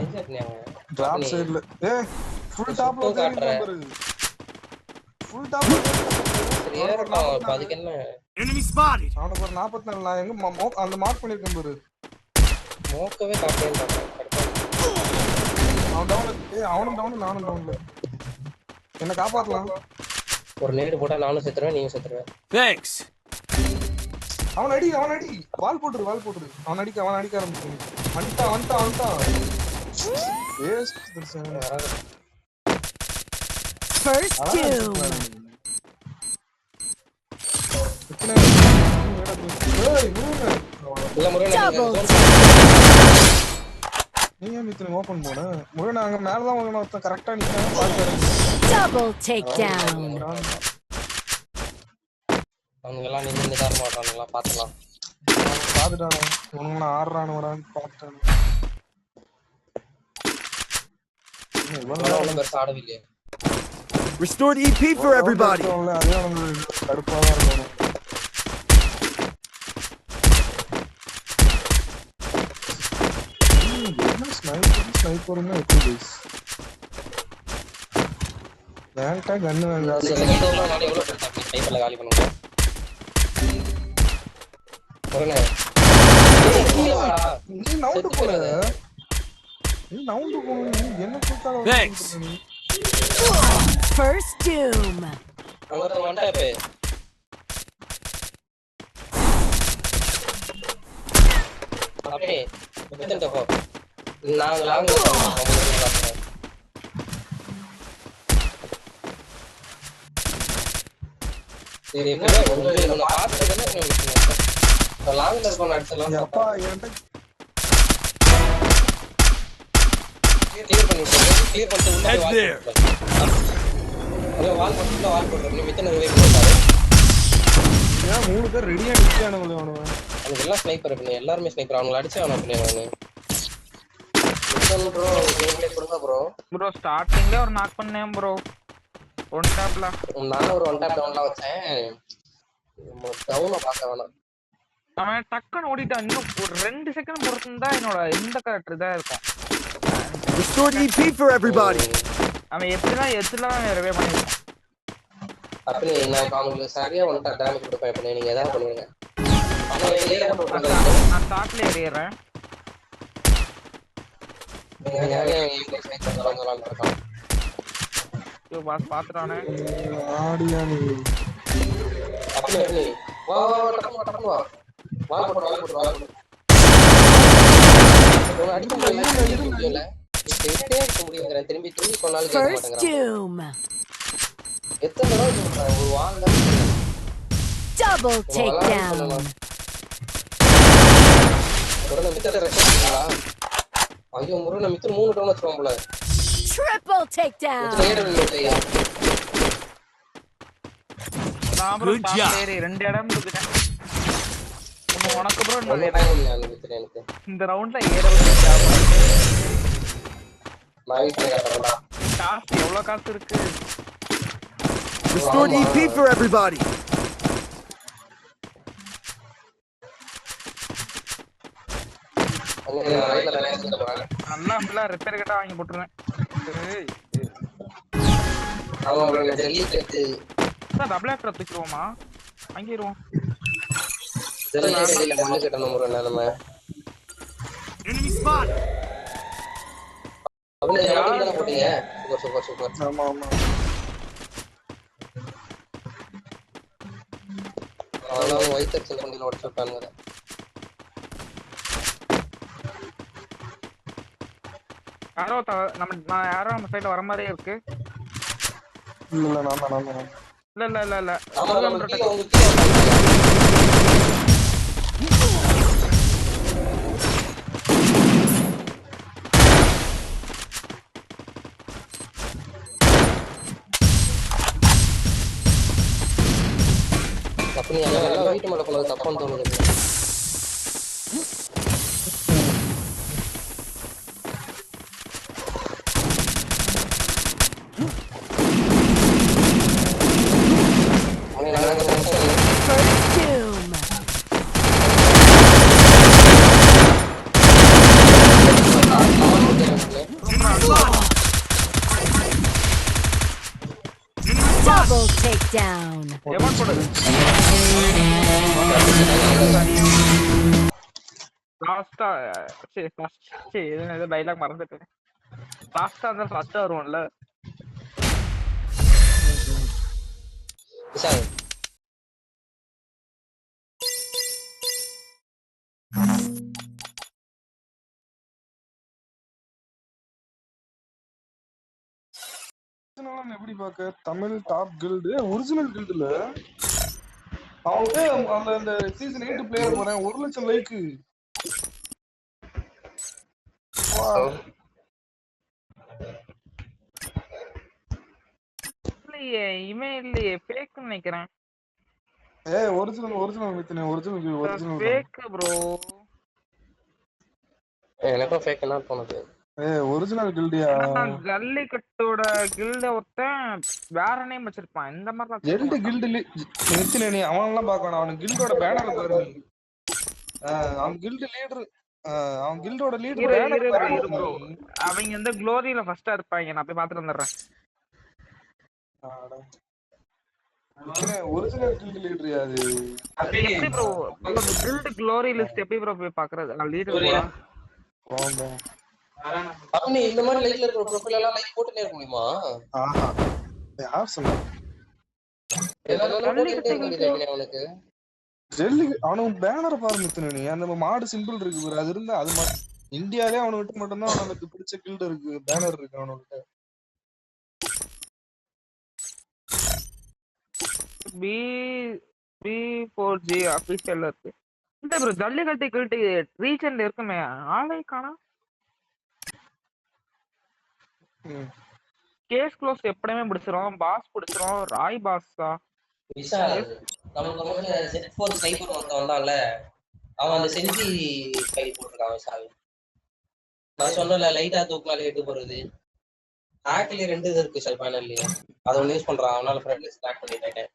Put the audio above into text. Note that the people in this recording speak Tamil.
நீ சைடுல ஏய் ஃபுல் டாப்ல. நம்பர் ஃபுல் டாப்ல அதுக்கு என்ன Enemy spotted! அவனுக்கு ஒரு 44 நான் எங்க அந்த மார்க் பண்ணிருக்கேன் பாரு. மோக்கவே இருக்கு. அவன் டவுன் ஏய் அவனும் டவுன் நானும் டவுன்ல என்ன காப்பாத்தலாம். ஒரு நேடு போட்டா நானும் செத்துருவேன் நீயும் செத்துருவேன் Thanks! அவன் அடி அவன் அடி. வால் போட்டுரு வால் போட்டுரு அவன் அடிக்க அவன் அடிக்க ஆரம்பிச்சு வந்துட்டான் வந்துட்டான் வந்துட்டான். First Double நீ ஏன் இத்தனை ஓபன் போன முருகன் அங்க மேலதான் முருகன் ஒருத்தன் கரெக்டா நிக்கிறான் பாத்துறேன் Double takedown. அவங்க எல்லாம் நின்று நிதார மாட்டானுங்களா பாத்துக்கலாம் பாத்துட்டான் உனக்கு நான் ஆடுறானு வரான்னு பாத்துட்டான் ல நானே எவ்வளவு பெருசா அப்படி கைப்பல்ல காலி பண்ணுங்க முருகனே ஏய், கீழே வாடா. நீ நவுண்டு போற நீ நவுண்டு போன நீ என்ன வந்து நீ? First doom. அங்க ஒருத்தன் வந்துட்டான் இப்ப. அப்படியே, எடுத்துட்டு போ. நாங்க long ல போறோம். அவங்களுக்கு பார்க்கிறேன். சரி, இப்ப உங்களை உன்னை பார்த்ததுல எனக்கு இப்ப long ல இருக்கவனை அடிச்சிடலாம். என் அப்பா என்கிட்ட clear பண்ணிட்டு உள்ள போட்டு. நீ மித்தனை. ஏன் மூணு பேர் ரெடியா நிக்கானுங்களே அவனுங்க அவனுக்கு எல்லாம் ஸ்னைப்பர் பண்ணி எல்லாருமே ஸ்னைப்பர் அவங்களை அடிச்சு அவனை பண்ணி அவனு. ப்ரோ கொடுங்க ப்ரோ ப்ரோ ஸ்டார்டிங்ல ஒரு நாக் பண்ணேன் ப்ரோ ஒன் டாப்ல நானும் ஒரு ஒன் டாப் டவுன்லாம் வச்சேன். டவுனை பார்க்க வேணாம் அவன். டக்குன்னு ஓடிட்டான். இன்னும் ஒரு ரெண்டு செகண்ட் பொறுத்திருந்தா என்னோட எந்த கரெக்டர் இதா இருக்கும் Restored EP for everybody! அவன் எப்படிதான் எத்துல தான் நிறைவே பண்ணிருக்கான் அப்படி நான் அவங்களுக்கு சரியா டாப் டேமேஜ் கொடுப்பேன் இப்ப நீங்க எதாவது பண்ணுவீங்க. அவனை ஏற போட்டு நான் ஸ்டார்ட்ல ஏறிடுறேன். நீங்க நிறைய இங்கிலீஷ் விளாண்டுருக்கான். ஐயோ பாஸ் பாத்துட்டானே ஆடியா நீ அப்படி அப்படி வா வா வா டக்குனு வா டக்குனு வா. வால் போட்டு வால் போட்டு வால் போட்டு. இவனை அடிக்க முடியல ஸ்ட்ரெயிட்டே இருக்க முடியுங்கிறேன் திரும்பி திரும்பி சொன்னாலும் கேட்க மாட்டேங்கிறான். எத்தனை தடவை சொல்றேன் ஒரு. முருகனை ஐயோ மித்தம் மூணு டவுன் வச்சிருவான் போல. ஏறி ரெண்டு இடம் ஒண்ணு உனக்கு எனக்கு இந்த ரவுண்ட்ல ஏறவே காசு எவ்வளவு காசு இருக்கு? Restored EP for everybody! நல்லா ஃபுல்லா ரிப்பேர் கிட்ட வாங்கி போட்டுருவேன். ஏய், அவன் அவரோட Jallikattu sir double actor தூக்கிடுவோமா? வாங்கிடுவோம் ஜல்லி கட்டியில் மண்ணு கட்டணும் முருகன் நம்ம Enemy spotted! போட்டீங்க சூப்பர் சூப்பர் சூப்பர். ஆமா ஆமா. அவன் ஒயிட் செக்ஷன் வண்டியில் உடச்சு விட்டானுங்க யாரோ த- நம்ம நான் யாரோ நம்ம சைடுல வர மாதிரியே இருக்கு. இல்ல தான் இல்ல இல்ல இல்ல இல்ல ஆமா முருகன் நம்ம protect- கீழே உங்க கீழே உட்காந்துருக்காங்க. அப்ப நீ எல்லாம் வீட்டு மேல போனது தப்பான்னு தோணுது அவனை நாங்க நினைச்சோம். First takedown. எவன் போடுது லாஸ்டா சரி ஃபர்ஸ்ட் சரி இது ஏதோ டைலாக் மறந்துட்டேன் லாஸ்டா அந்த ஃபர்ஸ்டா வருவோம்ல. ஒரிஜினல் எப்படி பார்க்க? தமிழ் டாப் கில்டு ஒரிஜினல் கில்டுல அவனுக்கு அந்த அந்த சீசன் எயிட் பிளேயர் போறேன். ஒரு லட்சம் லைக்கு இல்லையே இவன் இல்லையே. ஃபேக் நினைக்கிறேன். ஏ ஒரிஜினல் ஒரிஜினல் வித்தனே ஒரிஜினல் ஒரிஜினல் ஃபேக் ப்ரோ எனக்கும் ஃபேக் என்ன தோணுது. ஒரிஜினல் கில்டியா ஜல்லிக்கட்டோட கில்ட ஒருத்தன் வேற நேம் வச்சிருப்பான். இந்த மாதிரி எல்டு கில்டு நித்தினே நீ. அவன் கில்டோட பேனர் பாரு அவன் கில்டு லீடர் அவன் கில்டோட லீடர் அவங்க வந்து க்ளோரியில ஃபர்ஸ்டா இருப்பாங்க. நான் போய் பாத்துட்டு வந்துடுறேன். ஒரிஜினல் கில்டு லீடர் அது? எப்படி ப்ரோ கில்ட் க்ளோரி லிஸ்ட் எப்படி ப்ரோ போய் பாக்குறது லீடர். அப்ப நீ இந்த மாதிரி லைக்ல இருக்கிற ப்ரொஃபைல் எல்லாம் லைக் போட்டுட்டே இருக்க முடியுமா? ஆஹா. யார் சொன்னா அவனுக்கு? அவனுக்கு பேனர் பாரு மித்தன நீ. அந்த மாடு சிம்பிள் இருக்கு பாரு அது இருந்தா அது இந்தியாலே அவனுக்கிட்ட மட்டும்தான் அவனுக்கு பிடிச்ச கில்டு இருக்கு பேனர் இருக்கு அவனுக்கிட்ட B B four G official இருக்கு. இந்த ப்ரோ ஜல்லிக்கட்டு கில்ட்டு ரீஜன்ல இருக்குமே. ஆளே காணா. கேஸ் க்ளோஸ் எப்படியுமே பிடிச்சிரும் பாஸ் பிடிச்சிரும் ராய் பாஸ் தான் விஷால் நமக்கு வந்து செட் ஃபோர் ஸ்னைப்பர் ஒருத்தன் வந்தான்ல அவன் அந்த செஞ்சி கை போட்டிருக்கான் விஷால் நான் சொன்னல லைட்டா தூக்கினாலே எட்டு போறது. ஆக்ட்லயே ரெண்டு இது இருக்கு சார் பேனல்லயே அதை ஒன்று யூஸ் பண்றான். அவனால ஃப்ரெண்ட் லிஸ்ட் ஆட் பண்ணிட்டேன்.